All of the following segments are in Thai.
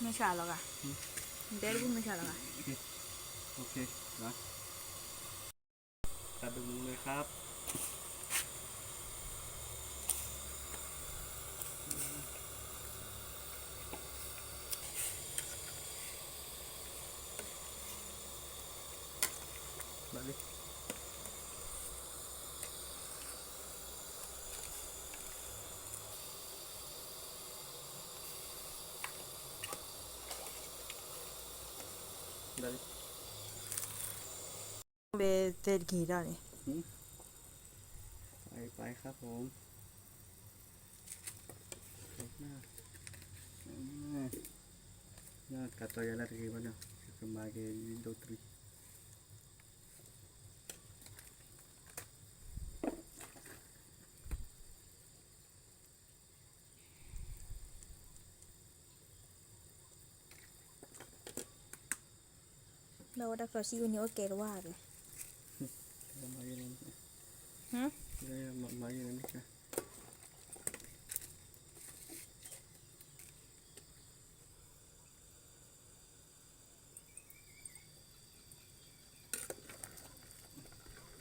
Mashallah. Very good mashallah. โอเคนะตัดดูเลยครับมาดิมาดิเบเตดกีได้นี่ไปไปครับผมหน้าหน้าหน้า katoya lagi gimana sebagai doktri เราดักเราซีวัน นี้โอเคหรือว่าเลย Maju nanti. หืม Ya, ya, ma- maju nanti kah?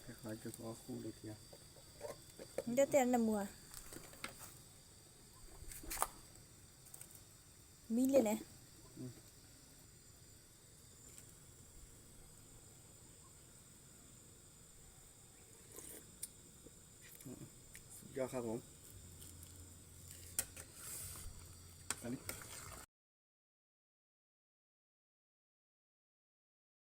Cái khỏi cho có khu được kìa เดี๋ยวเตือนน้ำมัวมีเลยนะ ยอดครับผมอันนี้